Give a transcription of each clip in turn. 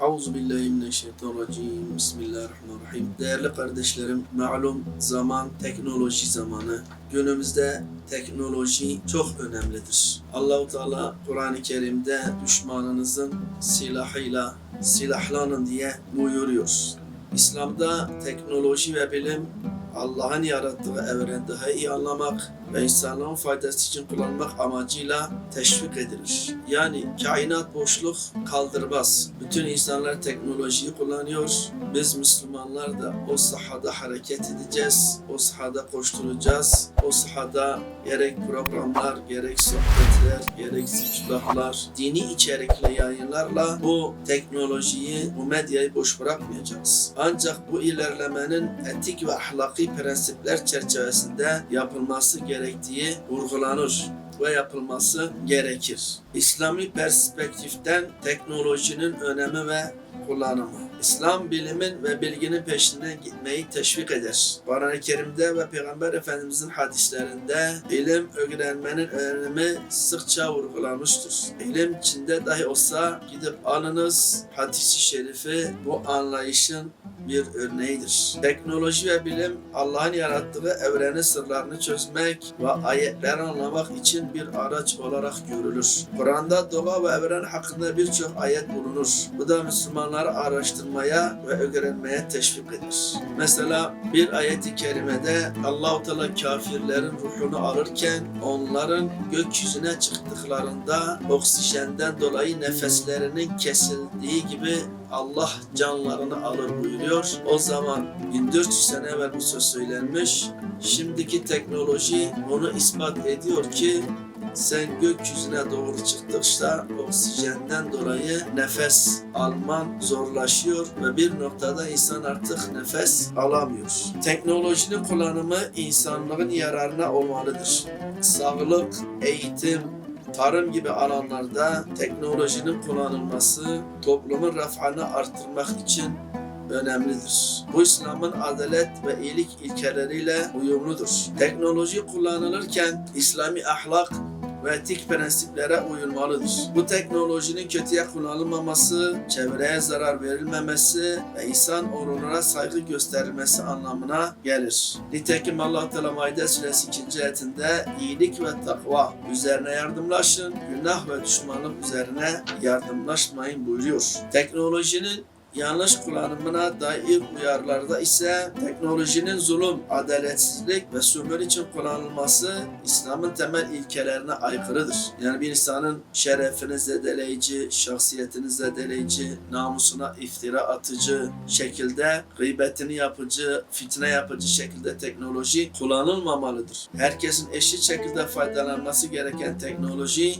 Euzubillahimineşşeytanirracim. Bismillahirrahmanirrahim. Değerli kardeşlerim, malum zaman teknoloji zamanı. Günümüzde teknoloji çok önemlidir. Allahu Teala Kur'an-ı Kerim'de düşmanınızın silahıyla silahlanın diye buyuruyor. İslam'da teknoloji ve bilim Allah'ın yarattığı evreni daha iyi anlamak ve insanlığın faydası için kullanmak amacıyla teşvik edilir. Yani kainat boşluk kaldırmaz. Bütün insanlar teknolojiyi kullanıyor. Biz Müslümanlar da o sahada hareket edeceğiz. O sahada koşturacağız. O sahada gerek programlar, gerek sohbetler, gerek zikirlahlar, dini içerikli yayınlarla bu teknolojiyi, bu medyayı boş bırakmayacağız. Ancak bu ilerlemenin etik ve ahlaki prensipler çerçevesinde yapılması gerektiği vurgulanır ve yapılması gerekir. İslami perspektiften teknolojinin önemi ve kullanımı. İslam bilimin ve bilginin peşinden gitmeyi teşvik eder. Kur'an-ı Kerim'de ve Peygamber Efendimizin hadislerinde ilim öğrenmenin önemi sıkça vurgulanmıştır. İlim içinde dahi olsa gidip alınız hadisi şerifi bu anlayışın bir örneğidir. Teknoloji ve bilim Allah'ın yarattığı evrenin sırlarını çözmek ve ayetleri anlamak için bir araç olarak görülür. Kur'an'da doğa ve evren hakkında birçok ayet bulunur. Bu da Müslümanları araştırmaya ve öğrenmeye teşvik eder. Mesela bir ayeti kerimede Allahu Teala kafirlerin ruhunu alırken onların gökyüzüne çıktıklarında oksijenden dolayı nefeslerinin kesildiği gibi Allah canlarını alır buyuruyor. O zaman 1400 sene evvel bu söz söylenmiş. Şimdiki teknoloji onu ispat ediyor ki sen gökyüzüne doğru çıktıkça oksijenden dolayı nefes alman zorlaşıyor ve bir noktada insan artık nefes alamıyor. Teknolojinin kullanımı insanlığın yararına olmalıdır. Sağlık, eğitim, tarım gibi alanlarda teknolojinin kullanılması toplumun refahını arttırmak için önemlidir. Bu İslam'ın adalet ve iyilik ilkeleriyle uyumludur. Teknoloji kullanılırken İslami ahlak ve etik prensiplere uyulmalıdır. Bu teknolojinin kötüye kullanılmaması, çevreye zarar verilmemesi ve insan onuruna saygı gösterilmesi anlamına gelir. Nitekim Allah Teala Maide suresi 2. ayetinde iyilik ve takva üzerine yardımlaşın, günah ve düşmanlık üzerine yardımlaşmayın buyuruyor. Teknolojinin yanlış kullanımına dair uyarılarda ise teknolojinin zulüm, adaletsizlik ve sömürü için kullanılması İslam'ın temel ilkelerine aykırıdır. Yani bir insanın şerefini zedeleyici, şahsiyetini zedeleyici, namusuna iftira atıcı şekilde gıybetini yapıcı, fitne yapıcı şekilde teknoloji kullanılmamalıdır. Herkesin eşit şekilde faydalanması gereken teknoloji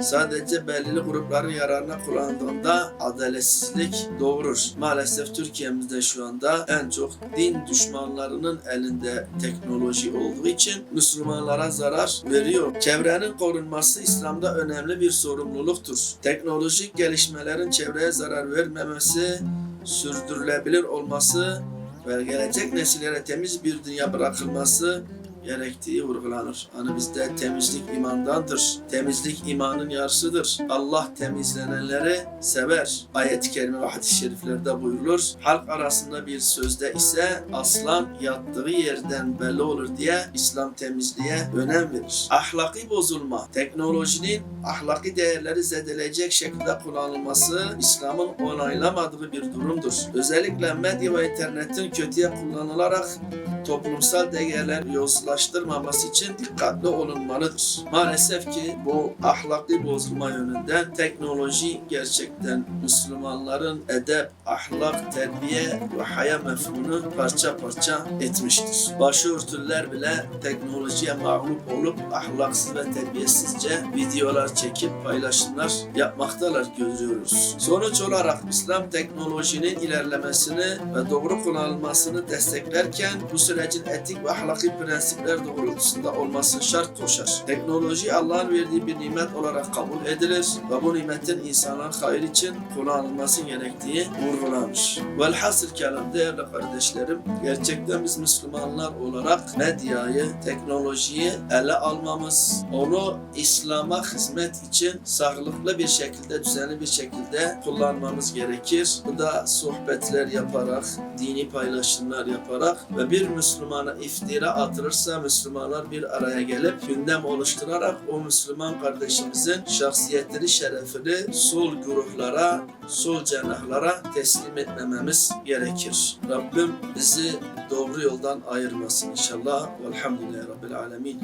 sadece belirli grupların yararına kullanıldığında adaletsizlik doğurur. Maalesef Türkiye'mizde şu anda en çok din düşmanlarının elinde teknoloji olduğu için Müslümanlara zarar veriyor. Çevrenin korunması İslam'da önemli bir sorumluluktur. Teknolojik gelişmelerin çevreye zarar vermemesi, sürdürülebilir olması ve gelecek nesillere temiz bir dünya bırakılması gerektiği vurgulanır. Hani bizde temizlik imandandır. Temizlik imanın yarısıdır. Allah temizlenenleri sever. Ayet-i kerime ve hadis-i şeriflerde buyurulur. Halk arasında bir sözde ise aslan yattığı yerden belli olur diye İslam temizliğe önem verir. Ahlaki bozulma, teknolojinin ahlaki değerleri zedeleyecek şekilde kullanılması İslam'ın onaylamadığı bir durumdur. Özellikle medya ve internetin kötüye kullanılarak toplumsal değerler yozlaştırmaması için dikkatli olunmalıdır. Maalesef ki bu ahlaki bozulma yönünden teknoloji gerçekten Müslümanların edep, ahlak, terbiye ve haya mefhumunu parça parça etmiştir. Başörtüler bile teknolojiye mağlup olup ahlaksız ve terbiyesizce videolar çekip paylaşımlar yapmaktalar görüyoruz. Sonuç olarak İslam teknolojinin ilerlemesini ve doğru kullanılmasını desteklerken bu sürecin etik ve ahlaki prensip prensipler doğrultusunda olması şart koşar. Teknoloji Allah'ın verdiği bir nimet olarak kabul edilir ve bu nimetin insanların hayır için kullanılması gerektiği vurgulanır. Velhasıl kelam değerli kardeşlerim, gerçekten biz Müslümanlar olarak medyayı, teknolojiyi ele almamız, onu İslam'a hizmet için sağlıklı bir şekilde, düzenli bir şekilde kullanmamız gerekir. Bu da sohbetler yaparak, dini paylaşımlar yaparak ve bir Müslümana iftira atılırsa Müslümanlar bir araya gelip gündem oluşturarak o Müslüman kardeşimizin şahsiyetleri, şerefini sol gruplara, sol cenahlara teslim etmememiz gerekir. Rabbim bizi doğru yoldan ayırmasın inşallah. Velhamdülillahi Rabbil Alemin.